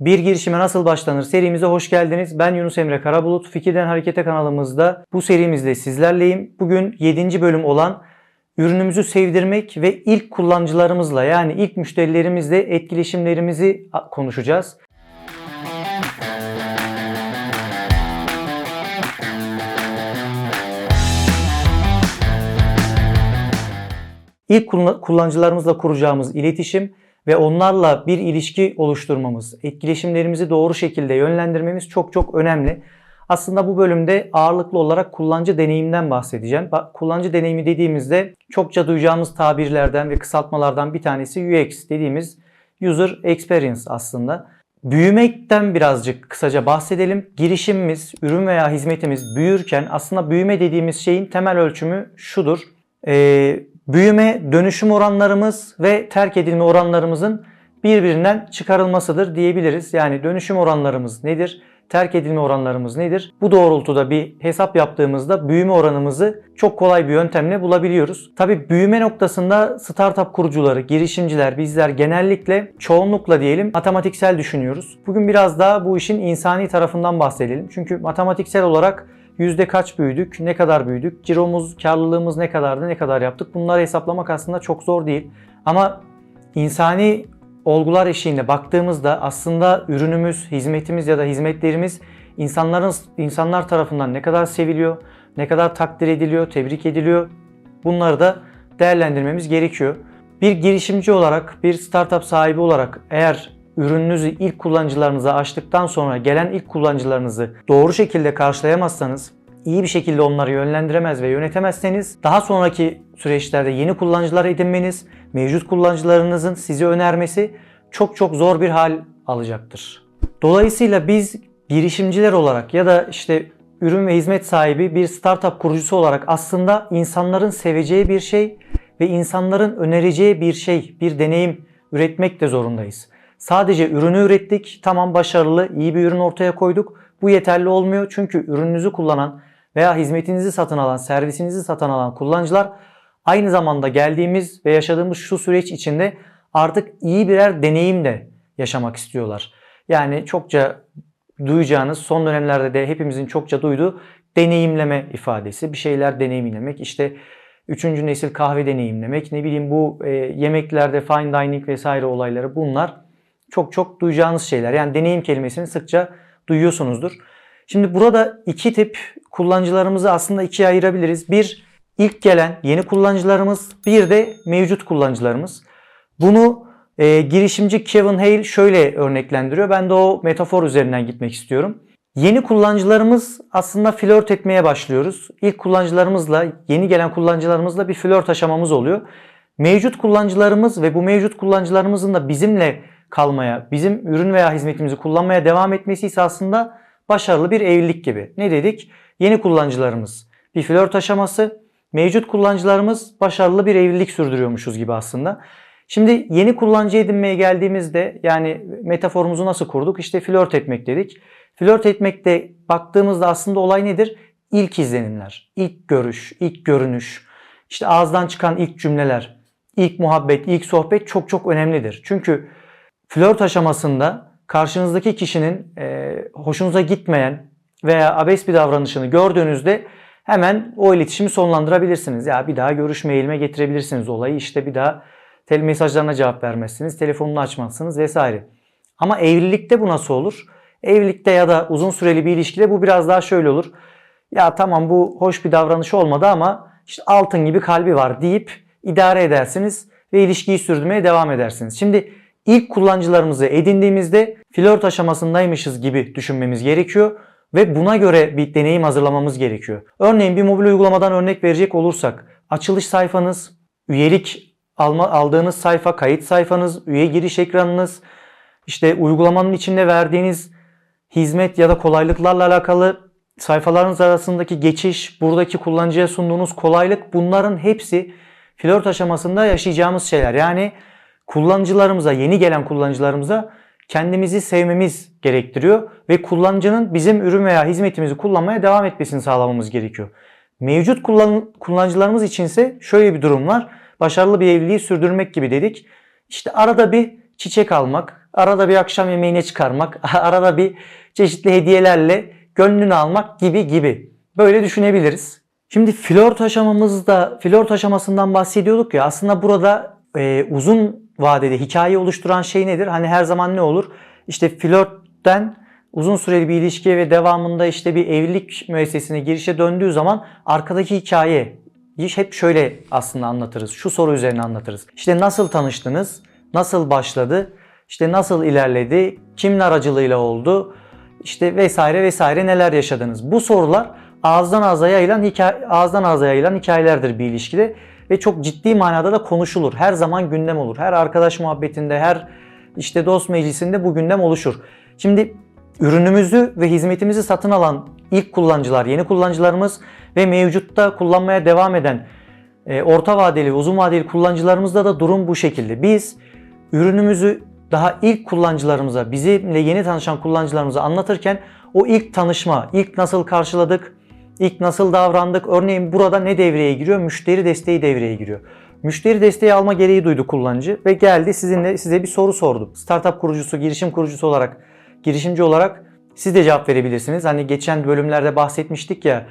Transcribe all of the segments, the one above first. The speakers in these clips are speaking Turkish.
Bir girişime nasıl başlanır serimize hoş geldiniz. Ben Yunus Emre Karabulut. Fikirden Harekete kanalımızda bu serimizde sizlerleyim. Bugün 7. bölüm olan ürünümüzü sevdirmek ve ilk kullanıcılarımızla yani ilk müşterilerimizle etkileşimlerimizi konuşacağız. İlk kullan- kullanıcılarımızla kuracağımız iletişim ve onlarla bir ilişki oluşturmamız, etkileşimlerimizi doğru şekilde yönlendirmemiz çok çok önemli. Aslında bu bölümde ağırlıklı olarak kullanıcı deneyimden bahsedeceğim. Ba- Kullanıcı deneyimi dediğimizde çokça duyacağımız tabirlerden ve kısaltmalardan bir tanesi UX dediğimiz User Experience aslında. Büyümekten birazcık kısaca bahsedelim. Girişimimiz, ürün veya hizmetimiz büyürken aslında büyüme dediğimiz şeyin temel ölçümü şudur. Ee, büyüme, dönüşüm oranlarımız ve terk edilme oranlarımızın birbirinden çıkarılmasıdır diyebiliriz. Yani dönüşüm oranlarımız nedir? Terk edilme oranlarımız nedir? Bu doğrultuda bir hesap yaptığımızda büyüme oranımızı çok kolay bir yöntemle bulabiliyoruz. Tabi büyüme noktasında startup kurucuları, girişimciler, bizler genellikle çoğunlukla diyelim matematiksel düşünüyoruz. Bugün biraz daha bu işin insani tarafından bahsedelim. Çünkü matematiksel olarak yüzde kaç büyüdük, ne kadar büyüdük, ciromuz, karlılığımız ne kadardı, ne kadar yaptık bunları hesaplamak aslında çok zor değil. Ama insani olgular eşiğinde baktığımızda aslında ürünümüz, hizmetimiz ya da hizmetlerimiz insanların insanlar tarafından ne kadar seviliyor, ne kadar takdir ediliyor, tebrik ediliyor. Bunları da değerlendirmemiz gerekiyor. Bir girişimci olarak, bir startup sahibi olarak eğer ürününüzü ilk kullanıcılarınıza açtıktan sonra gelen ilk kullanıcılarınızı doğru şekilde karşılayamazsanız, iyi bir şekilde onları yönlendiremez ve yönetemezseniz daha sonraki süreçlerde yeni kullanıcılar edinmeniz, mevcut kullanıcılarınızın sizi önermesi çok çok zor bir hal alacaktır. Dolayısıyla biz girişimciler olarak ya da işte ürün ve hizmet sahibi bir startup kurucusu olarak aslında insanların seveceği bir şey ve insanların önereceği bir şey, bir deneyim üretmek de zorundayız. Sadece ürünü ürettik, tamam başarılı, iyi bir ürün ortaya koyduk. Bu yeterli olmuyor çünkü ürününüzü kullanan veya hizmetinizi satın alan, servisinizi satın alan kullanıcılar aynı zamanda geldiğimiz ve yaşadığımız şu süreç içinde artık iyi birer deneyim de yaşamak istiyorlar. Yani çokça duyacağınız son dönemlerde de hepimizin çokça duyduğu deneyimleme ifadesi. Bir şeyler deneyimlemek işte üçüncü nesil kahve deneyimlemek ne bileyim bu e, yemeklerde fine dining vesaire olayları bunlar çok çok duyacağınız şeyler. Yani deneyim kelimesini sıkça duyuyorsunuzdur. Şimdi burada iki tip kullanıcılarımızı aslında ikiye ayırabiliriz. Bir ilk gelen yeni kullanıcılarımız, bir de mevcut kullanıcılarımız. Bunu e, girişimci Kevin Hale şöyle örneklendiriyor. Ben de o metafor üzerinden gitmek istiyorum. Yeni kullanıcılarımız aslında flört etmeye başlıyoruz. İlk kullanıcılarımızla, yeni gelen kullanıcılarımızla bir flört aşamamız oluyor. Mevcut kullanıcılarımız ve bu mevcut kullanıcılarımızın da bizimle kalmaya, bizim ürün veya hizmetimizi kullanmaya devam etmesi ise aslında başarılı bir evlilik gibi. Ne dedik? Yeni kullanıcılarımız bir flört aşaması, mevcut kullanıcılarımız başarılı bir evlilik sürdürüyormuşuz gibi aslında. Şimdi yeni kullanıcı edinmeye geldiğimizde yani metaforumuzu nasıl kurduk? İşte flört etmek dedik. Flört etmekte baktığımızda aslında olay nedir? İlk izlenimler, ilk görüş, ilk görünüş, işte ağızdan çıkan ilk cümleler, ilk muhabbet, ilk sohbet çok çok önemlidir. Çünkü flört aşamasında karşınızdaki kişinin e, hoşunuza gitmeyen veya abes bir davranışını gördüğünüzde hemen o iletişimi sonlandırabilirsiniz. Ya bir daha görüşme getirebilirsiniz olayı. İşte bir daha tel mesajlarına cevap vermezsiniz, telefonunu açmazsınız vesaire. Ama evlilikte bu nasıl olur? Evlilikte ya da uzun süreli bir ilişkide bu biraz daha şöyle olur. Ya tamam bu hoş bir davranış olmadı ama işte altın gibi kalbi var deyip idare edersiniz ve ilişkiyi sürdürmeye devam edersiniz. Şimdi ilk kullanıcılarımızı edindiğimizde flört aşamasındaymışız gibi düşünmemiz gerekiyor ve buna göre bir deneyim hazırlamamız gerekiyor. Örneğin bir mobil uygulamadan örnek verecek olursak açılış sayfanız, üyelik alma, aldığınız sayfa, kayıt sayfanız, üye giriş ekranınız, işte uygulamanın içinde verdiğiniz hizmet ya da kolaylıklarla alakalı sayfalarınız arasındaki geçiş, buradaki kullanıcıya sunduğunuz kolaylık bunların hepsi flört aşamasında yaşayacağımız şeyler. Yani kullanıcılarımıza, yeni gelen kullanıcılarımıza kendimizi sevmemiz gerektiriyor ve kullanıcının bizim ürün veya hizmetimizi kullanmaya devam etmesini sağlamamız gerekiyor. Mevcut kullan kullanıcılarımız içinse şöyle bir durum var. Başarılı bir evliliği sürdürmek gibi dedik. İşte arada bir çiçek almak, arada bir akşam yemeğine çıkarmak, arada bir çeşitli hediyelerle gönlünü almak gibi gibi. Böyle düşünebiliriz. Şimdi flört aşamamızda, flört aşamasından bahsediyorduk ya aslında burada e, uzun vadede hikaye oluşturan şey nedir? Hani her zaman ne olur? İşte flörtten uzun süreli bir ilişkiye ve devamında işte bir evlilik müessesesine girişe döndüğü zaman arkadaki hikaye hep şöyle aslında anlatırız. Şu soru üzerine anlatırız. İşte nasıl tanıştınız? Nasıl başladı? İşte nasıl ilerledi? Kimin aracılığıyla oldu? İşte vesaire vesaire neler yaşadınız? Bu sorular ağızdan ağza yayılan hikaye, ağızdan ağza yayılan hikayelerdir bir ilişkide ve çok ciddi manada da konuşulur. Her zaman gündem olur. Her arkadaş muhabbetinde, her işte dost meclisinde bu gündem oluşur. Şimdi ürünümüzü ve hizmetimizi satın alan ilk kullanıcılar, yeni kullanıcılarımız ve mevcutta kullanmaya devam eden e, orta vadeli uzun vadeli kullanıcılarımızda da durum bu şekilde. Biz ürünümüzü daha ilk kullanıcılarımıza, bizimle yeni tanışan kullanıcılarımıza anlatırken o ilk tanışma, ilk nasıl karşıladık, ilk nasıl davrandık, örneğin burada ne devreye giriyor? Müşteri desteği devreye giriyor. Müşteri desteği alma gereği duydu kullanıcı ve geldi sizinle size bir soru sordu. Startup kurucusu, girişim kurucusu olarak, girişimci olarak siz de cevap verebilirsiniz. Hani geçen bölümlerde bahsetmiştik ya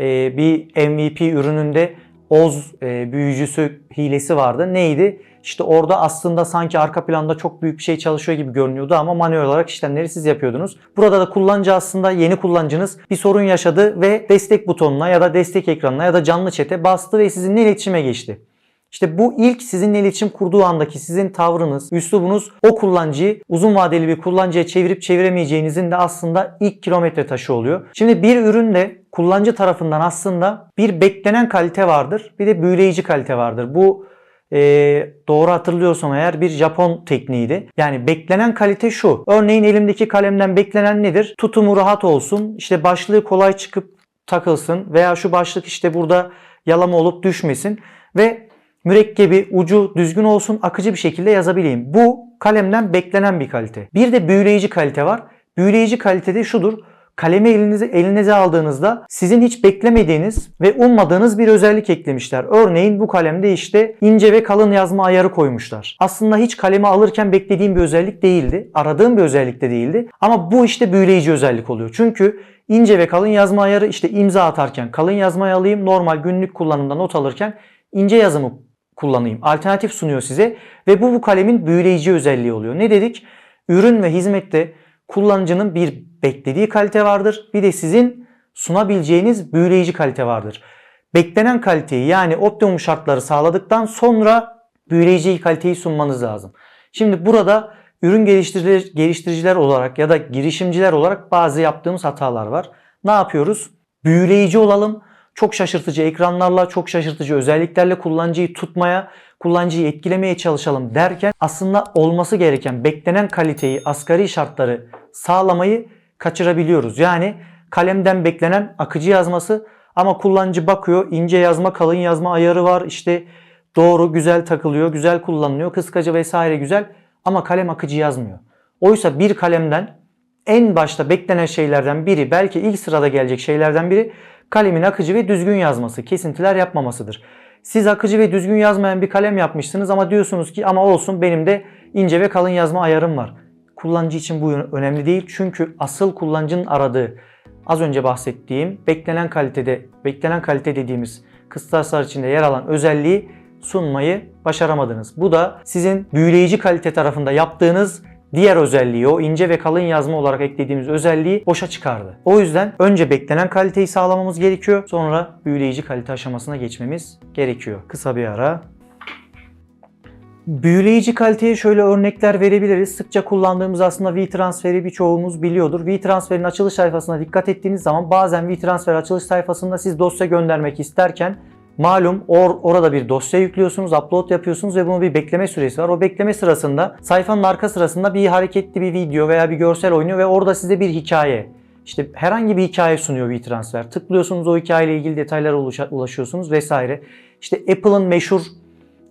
e, bir MVP ürününde Oz e, büyücüsü hilesi vardı. Neydi? İşte orada aslında sanki arka planda çok büyük bir şey çalışıyor gibi görünüyordu ama manuel olarak işlemleri siz yapıyordunuz. Burada da kullanıcı aslında yeni kullanıcınız bir sorun yaşadı ve destek butonuna ya da destek ekranına ya da canlı chat'e bastı ve sizinle iletişime geçti. İşte bu ilk sizinle iletişim kurduğu andaki sizin tavrınız, üslubunuz o kullanıcıyı uzun vadeli bir kullanıcıya çevirip çeviremeyeceğinizin de aslında ilk kilometre taşı oluyor. Şimdi bir üründe kullanıcı tarafından aslında bir beklenen kalite vardır, bir de büyüleyici kalite vardır. Bu e, doğru hatırlıyorsam eğer bir Japon tekniğiydi. Yani beklenen kalite şu. Örneğin elimdeki kalemden beklenen nedir? Tutumu rahat olsun, işte başlığı kolay çıkıp takılsın veya şu başlık işte burada yalama olup düşmesin ve mürekkebi, ucu düzgün olsun, akıcı bir şekilde yazabileyim. Bu kalemden beklenen bir kalite. Bir de büyüleyici kalite var. Büyüleyici kalite de şudur. Kalemi elinize, elinize aldığınızda sizin hiç beklemediğiniz ve ummadığınız bir özellik eklemişler. Örneğin bu kalemde işte ince ve kalın yazma ayarı koymuşlar. Aslında hiç kalemi alırken beklediğim bir özellik değildi. Aradığım bir özellik de değildi. Ama bu işte büyüleyici özellik oluyor. Çünkü ince ve kalın yazma ayarı işte imza atarken kalın yazmayı alayım. Normal günlük kullanımda not alırken ince yazımı kullanayım. Alternatif sunuyor size ve bu bu kalemin büyüleyici özelliği oluyor. Ne dedik? Ürün ve hizmette kullanıcının bir beklediği kalite vardır. Bir de sizin sunabileceğiniz büyüleyici kalite vardır. Beklenen kaliteyi yani optimum şartları sağladıktan sonra büyüleyici kaliteyi sunmanız lazım. Şimdi burada ürün geliştiriciler, olarak ya da girişimciler olarak bazı yaptığımız hatalar var. Ne yapıyoruz? Büyüleyici olalım. Çok şaşırtıcı ekranlarla, çok şaşırtıcı özelliklerle kullanıcıyı tutmaya, kullanıcıyı etkilemeye çalışalım derken aslında olması gereken beklenen kaliteyi, asgari şartları sağlamayı kaçırabiliyoruz. Yani kalemden beklenen akıcı yazması ama kullanıcı bakıyor ince yazma kalın yazma ayarı var işte doğru güzel takılıyor güzel kullanılıyor kıskacı vesaire güzel ama kalem akıcı yazmıyor. Oysa bir kalemden en başta beklenen şeylerden biri belki ilk sırada gelecek şeylerden biri kalemin akıcı ve düzgün yazması kesintiler yapmamasıdır. Siz akıcı ve düzgün yazmayan bir kalem yapmışsınız ama diyorsunuz ki ama olsun benim de ince ve kalın yazma ayarım var kullanıcı için bu önemli değil. Çünkü asıl kullanıcının aradığı az önce bahsettiğim beklenen kalitede beklenen kalite dediğimiz kıstaslar içinde yer alan özelliği sunmayı başaramadınız. Bu da sizin büyüleyici kalite tarafında yaptığınız diğer özelliği, o ince ve kalın yazma olarak eklediğimiz özelliği boşa çıkardı. O yüzden önce beklenen kaliteyi sağlamamız gerekiyor. Sonra büyüleyici kalite aşamasına geçmemiz gerekiyor. Kısa bir ara. Büyüleyici kaliteye şöyle örnekler verebiliriz. Sıkça kullandığımız aslında V-Transfer'i birçoğumuz biliyordur. V-Transfer'in açılış sayfasına dikkat ettiğiniz zaman bazen V-Transfer açılış sayfasında siz dosya göndermek isterken Malum or, orada bir dosya yüklüyorsunuz, upload yapıyorsunuz ve bunun bir bekleme süresi var. O bekleme sırasında sayfanın arka sırasında bir hareketli bir video veya bir görsel oynuyor ve orada size bir hikaye, işte herhangi bir hikaye sunuyor WeTransfer. Tıklıyorsunuz o hikayeyle ilgili detaylara ulaşıyorsunuz vesaire. İşte Apple'ın meşhur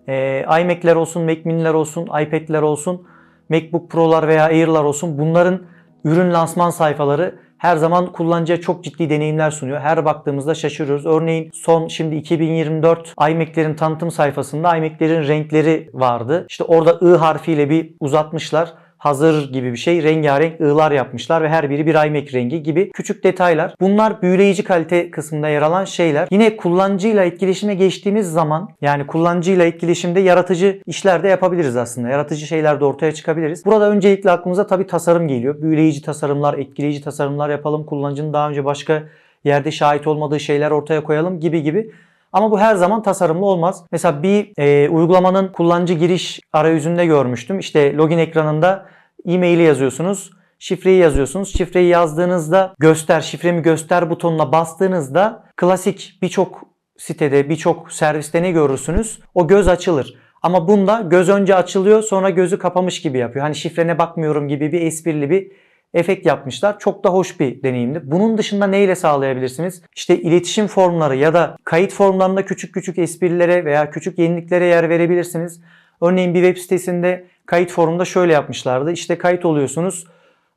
e, iMac'ler olsun, Mac Mini'ler olsun, iPad'ler olsun, MacBook Pro'lar veya Air'lar olsun bunların ürün lansman sayfaları her zaman kullanıcıya çok ciddi deneyimler sunuyor. Her baktığımızda şaşırıyoruz. Örneğin son şimdi 2024 iMac'lerin tanıtım sayfasında iMac'lerin renkleri vardı. İşte orada I harfiyle bir uzatmışlar. Hazır gibi bir şey. Rengarenk ığlar yapmışlar ve her biri bir iMac rengi gibi küçük detaylar. Bunlar büyüleyici kalite kısmında yer alan şeyler. Yine kullanıcıyla etkileşime geçtiğimiz zaman yani kullanıcıyla etkileşimde yaratıcı işler de yapabiliriz aslında. Yaratıcı şeyler de ortaya çıkabiliriz. Burada öncelikle aklımıza tabii tasarım geliyor. Büyüleyici tasarımlar, etkileyici tasarımlar yapalım. Kullanıcının daha önce başka yerde şahit olmadığı şeyler ortaya koyalım gibi gibi. Ama bu her zaman tasarımlı olmaz. Mesela bir e, uygulamanın kullanıcı giriş arayüzünde görmüştüm. İşte login ekranında e-maili yazıyorsunuz. Şifreyi yazıyorsunuz. Şifreyi yazdığınızda göster, şifremi göster butonuna bastığınızda klasik birçok sitede, birçok serviste ne görürsünüz? O göz açılır. Ama bunda göz önce açılıyor sonra gözü kapamış gibi yapıyor. Hani şifrene bakmıyorum gibi bir esprili bir efekt yapmışlar. Çok da hoş bir deneyimdi. Bunun dışında neyle sağlayabilirsiniz? İşte iletişim formları ya da kayıt formlarında küçük küçük esprilere veya küçük yeniliklere yer verebilirsiniz. Örneğin bir web sitesinde kayıt formunda şöyle yapmışlardı. İşte kayıt oluyorsunuz.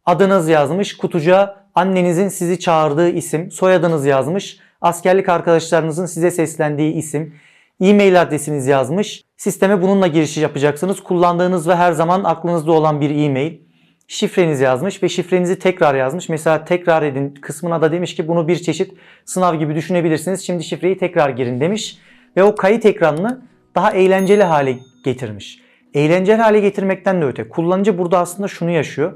Adınız yazmış. Kutucuğa annenizin sizi çağırdığı isim. Soyadınız yazmış. Askerlik arkadaşlarınızın size seslendiği isim. E-mail adresiniz yazmış. Sisteme bununla giriş yapacaksınız. Kullandığınız ve her zaman aklınızda olan bir e-mail şifrenizi yazmış ve şifrenizi tekrar yazmış. Mesela tekrar edin kısmına da demiş ki bunu bir çeşit sınav gibi düşünebilirsiniz. Şimdi şifreyi tekrar girin demiş. Ve o kayıt ekranını daha eğlenceli hale getirmiş. Eğlenceli hale getirmekten de öte. Kullanıcı burada aslında şunu yaşıyor.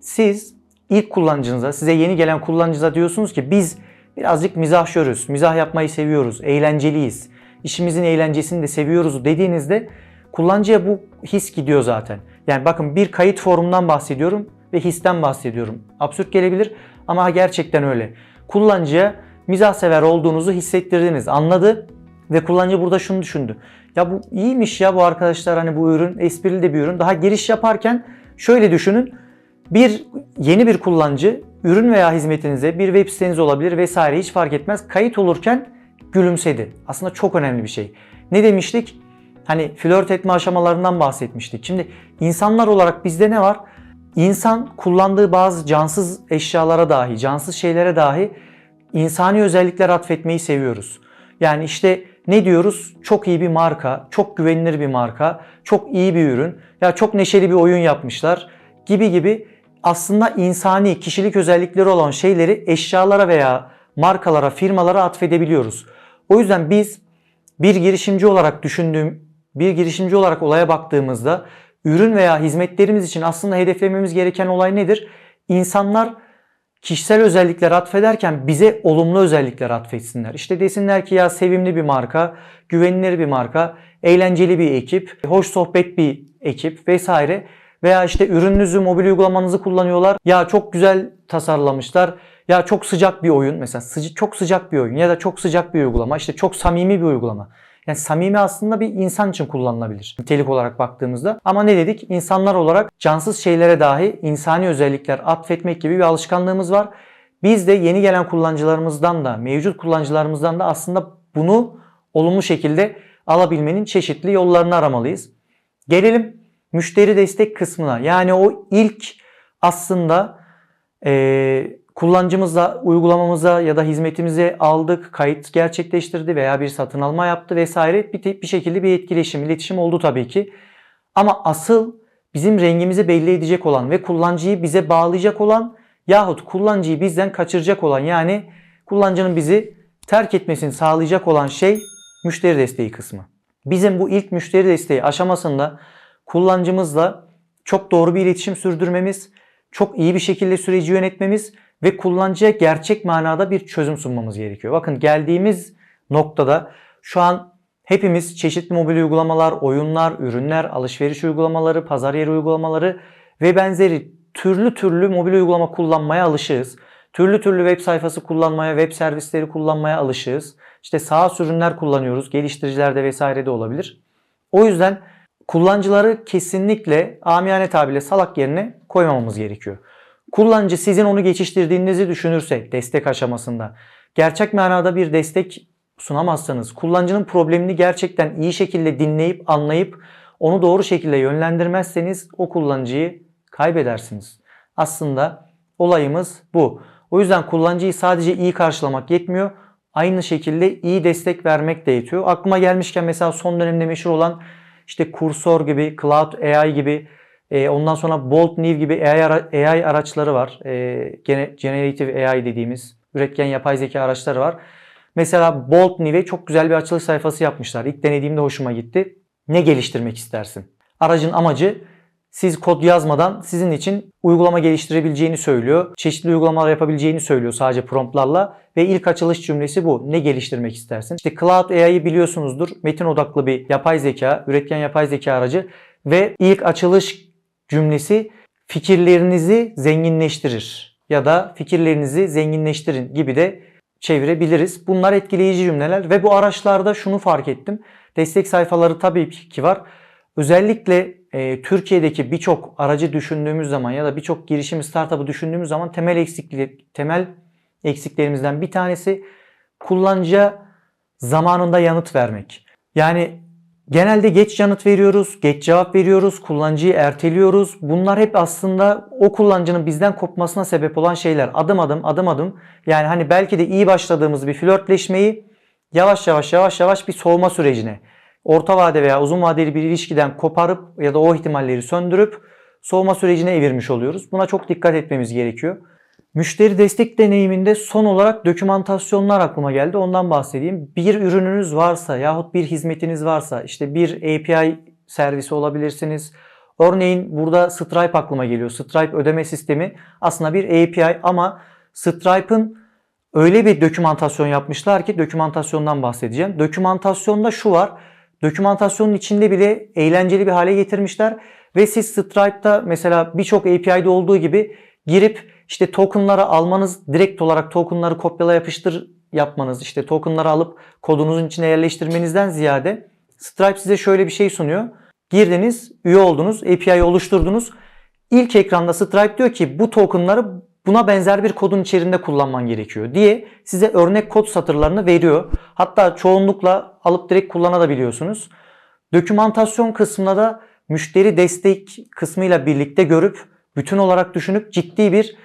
Siz ilk kullanıcınıza, size yeni gelen kullanıcınıza diyorsunuz ki biz birazcık mizahşörüz, mizah yapmayı seviyoruz, eğlenceliyiz, işimizin eğlencesini de seviyoruz dediğinizde kullanıcıya bu his gidiyor zaten. Yani bakın bir kayıt forumundan bahsediyorum ve histen bahsediyorum. Absürt gelebilir ama gerçekten öyle. Kullanıcıya mizah sever olduğunuzu hissettirdiniz, anladı ve kullanıcı burada şunu düşündü. Ya bu iyiymiş ya bu arkadaşlar hani bu ürün esprili de bir ürün. Daha giriş yaparken şöyle düşünün. Bir yeni bir kullanıcı ürün veya hizmetinize bir web siteniz olabilir vesaire hiç fark etmez. Kayıt olurken gülümsedi. Aslında çok önemli bir şey. Ne demiştik? Hani flört etme aşamalarından bahsetmiştik. Şimdi insanlar olarak bizde ne var? İnsan kullandığı bazı cansız eşyalara dahi, cansız şeylere dahi insani özellikler atfetmeyi seviyoruz. Yani işte ne diyoruz? Çok iyi bir marka, çok güvenilir bir marka, çok iyi bir ürün, ya çok neşeli bir oyun yapmışlar gibi gibi aslında insani kişilik özellikleri olan şeyleri eşyalara veya markalara, firmalara atfedebiliyoruz. O yüzden biz bir girişimci olarak düşündüğüm, bir girişimci olarak olaya baktığımızda ürün veya hizmetlerimiz için aslında hedeflememiz gereken olay nedir? İnsanlar kişisel özellikler atfederken bize olumlu özellikler atfetsinler. İşte desinler ki ya sevimli bir marka, güvenilir bir marka, eğlenceli bir ekip, hoş sohbet bir ekip vesaire. Veya işte ürününüzü, mobil uygulamanızı kullanıyorlar. Ya çok güzel tasarlamışlar. Ya çok sıcak bir oyun. Mesela sıca- çok sıcak bir oyun ya da çok sıcak bir uygulama. İşte çok samimi bir uygulama. Yani samimi aslında bir insan için kullanılabilir nitelik olarak baktığımızda. Ama ne dedik? İnsanlar olarak cansız şeylere dahi insani özellikler atfetmek gibi bir alışkanlığımız var. Biz de yeni gelen kullanıcılarımızdan da, mevcut kullanıcılarımızdan da aslında bunu olumlu şekilde alabilmenin çeşitli yollarını aramalıyız. Gelelim müşteri destek kısmına. Yani o ilk aslında e, kullanıcımızla uygulamamıza ya da hizmetimize aldık, kayıt gerçekleştirdi veya bir satın alma yaptı vesaire bir, bir şekilde bir etkileşim, iletişim oldu tabii ki. Ama asıl bizim rengimizi belli edecek olan ve kullanıcıyı bize bağlayacak olan yahut kullanıcıyı bizden kaçıracak olan yani kullanıcının bizi terk etmesini sağlayacak olan şey müşteri desteği kısmı. Bizim bu ilk müşteri desteği aşamasında kullanıcımızla çok doğru bir iletişim sürdürmemiz, çok iyi bir şekilde süreci yönetmemiz ve kullanıcıya gerçek manada bir çözüm sunmamız gerekiyor. Bakın geldiğimiz noktada şu an hepimiz çeşitli mobil uygulamalar, oyunlar, ürünler, alışveriş uygulamaları, pazar yeri uygulamaları ve benzeri türlü türlü mobil uygulama kullanmaya alışığız. Türlü türlü web sayfası kullanmaya, web servisleri kullanmaya alışığız. İşte SaaS ürünler kullanıyoruz. Geliştiricilerde vesaire de olabilir. O yüzden kullanıcıları kesinlikle amiyane tabirle salak yerine koymamamız gerekiyor. Kullanıcı sizin onu geçiştirdiğinizi düşünürse destek aşamasında gerçek manada bir destek sunamazsanız, kullanıcının problemini gerçekten iyi şekilde dinleyip anlayıp onu doğru şekilde yönlendirmezseniz o kullanıcıyı kaybedersiniz. Aslında olayımız bu. O yüzden kullanıcıyı sadece iyi karşılamak yetmiyor. Aynı şekilde iyi destek vermek de yetiyor. Aklıma gelmişken mesela son dönemde meşhur olan işte Kursor gibi, Cloud AI gibi E, ondan sonra Bolt New gibi AI, AI araçları var. E, gene- Generative AI dediğimiz üretken yapay zeka araçları var. Mesela Bolt New'e çok güzel bir açılış sayfası yapmışlar. İlk denediğimde hoşuma gitti. Ne geliştirmek istersin? Aracın amacı siz kod yazmadan sizin için uygulama geliştirebileceğini söylüyor. Çeşitli uygulamalar yapabileceğini söylüyor sadece promptlarla. Ve ilk açılış cümlesi bu. Ne geliştirmek istersin? İşte Cloud AI'yi biliyorsunuzdur. Metin odaklı bir yapay zeka, üretken yapay zeka aracı. Ve ilk açılış cümlesi fikirlerinizi zenginleştirir. Ya da fikirlerinizi zenginleştirin gibi de çevirebiliriz. Bunlar etkileyici cümleler ve bu araçlarda şunu fark ettim. Destek sayfaları tabii ki var. Özellikle e, Türkiye'deki birçok aracı düşündüğümüz zaman ya da birçok girişim startup'ı düşündüğümüz zaman temel eksiklik temel eksiklerimizden bir tanesi kullanıcıya zamanında yanıt vermek. Yani genelde geç yanıt veriyoruz, geç cevap veriyoruz, kullanıcıyı erteliyoruz. Bunlar hep aslında o kullanıcının bizden kopmasına sebep olan şeyler. Adım adım, adım adım. Yani hani belki de iyi başladığımız bir flörtleşmeyi yavaş yavaş yavaş yavaş bir soğuma sürecine, orta vade veya uzun vadeli bir ilişkiden koparıp ya da o ihtimalleri söndürüp soğuma sürecine evirmiş oluyoruz. Buna çok dikkat etmemiz gerekiyor. Müşteri destek deneyiminde son olarak dokümantasyonlar aklıma geldi. Ondan bahsedeyim. Bir ürününüz varsa yahut bir hizmetiniz varsa işte bir API servisi olabilirsiniz. Örneğin burada Stripe aklıma geliyor. Stripe ödeme sistemi aslında bir API ama Stripe'ın öyle bir dokümantasyon yapmışlar ki dokümantasyondan bahsedeceğim. Dokümantasyonda şu var. Dokümantasyonun içinde bile eğlenceli bir hale getirmişler ve siz Stripe'da mesela birçok API'de olduğu gibi girip işte tokenları almanız, direkt olarak tokenları kopyala yapıştır yapmanız, işte tokenları alıp kodunuzun içine yerleştirmenizden ziyade Stripe size şöyle bir şey sunuyor. Girdiniz, üye oldunuz, API'yi oluşturdunuz. İlk ekranda Stripe diyor ki bu tokenları buna benzer bir kodun içerisinde kullanman gerekiyor diye size örnek kod satırlarını veriyor. Hatta çoğunlukla alıp direkt kullanabiliyorsunuz. Dokümantasyon kısmına da müşteri destek kısmıyla birlikte görüp bütün olarak düşünüp ciddi bir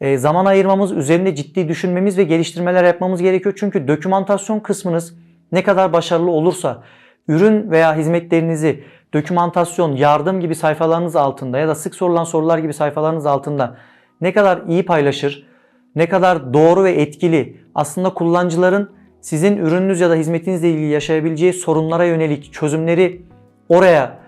e, zaman ayırmamız, üzerinde ciddi düşünmemiz ve geliştirmeler yapmamız gerekiyor. Çünkü dokümantasyon kısmınız ne kadar başarılı olursa ürün veya hizmetlerinizi dokümantasyon, yardım gibi sayfalarınız altında ya da sık sorulan sorular gibi sayfalarınız altında ne kadar iyi paylaşır, ne kadar doğru ve etkili aslında kullanıcıların sizin ürününüz ya da hizmetinizle ilgili yaşayabileceği sorunlara yönelik çözümleri oraya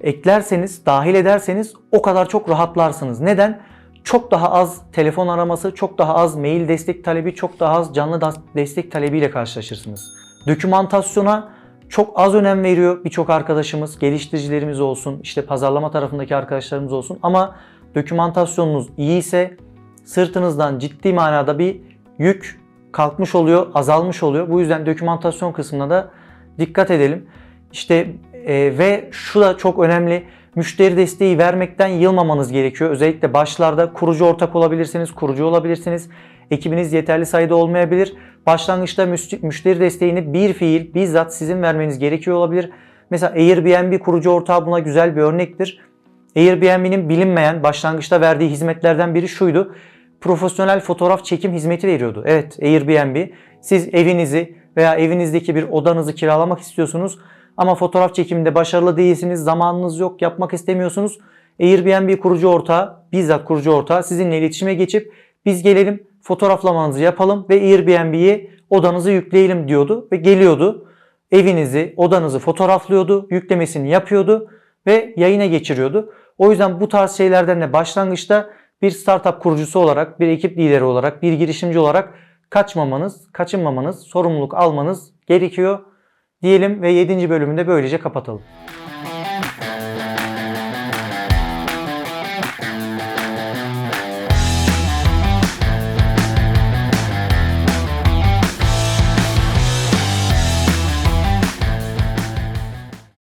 eklerseniz, dahil ederseniz o kadar çok rahatlarsınız. Neden? Çok daha az telefon araması, çok daha az mail destek talebi, çok daha az canlı destek talebiyle karşılaşırsınız. Dokümantasyona çok az önem veriyor birçok arkadaşımız, geliştiricilerimiz olsun, işte pazarlama tarafındaki arkadaşlarımız olsun ama dokümantasyonunuz iyi ise sırtınızdan ciddi manada bir yük kalkmış oluyor, azalmış oluyor. Bu yüzden dokümantasyon kısmına da dikkat edelim. İşte e, ve şu da çok önemli. Müşteri desteği vermekten yılmamanız gerekiyor. Özellikle başlarda kurucu ortak olabilirsiniz, kurucu olabilirsiniz. Ekibiniz yeterli sayıda olmayabilir. Başlangıçta müş- müşteri desteğini bir fiil bizzat sizin vermeniz gerekiyor olabilir. Mesela Airbnb kurucu ortağı buna güzel bir örnektir. Airbnb'nin bilinmeyen başlangıçta verdiği hizmetlerden biri şuydu. Profesyonel fotoğraf çekim hizmeti veriyordu. Evet Airbnb siz evinizi veya evinizdeki bir odanızı kiralamak istiyorsunuz ama fotoğraf çekiminde başarılı değilsiniz, zamanınız yok, yapmak istemiyorsunuz. Airbnb kurucu ortağı, bizzat kurucu ortağı sizinle iletişime geçip biz gelelim fotoğraflamanızı yapalım ve Airbnb'ye odanızı yükleyelim diyordu ve geliyordu. Evinizi, odanızı fotoğraflıyordu, yüklemesini yapıyordu ve yayına geçiriyordu. O yüzden bu tarz şeylerden de başlangıçta bir startup kurucusu olarak, bir ekip lideri olarak, bir girişimci olarak kaçmamanız, kaçınmamanız, sorumluluk almanız gerekiyor diyelim ve 7. bölümünde böylece kapatalım.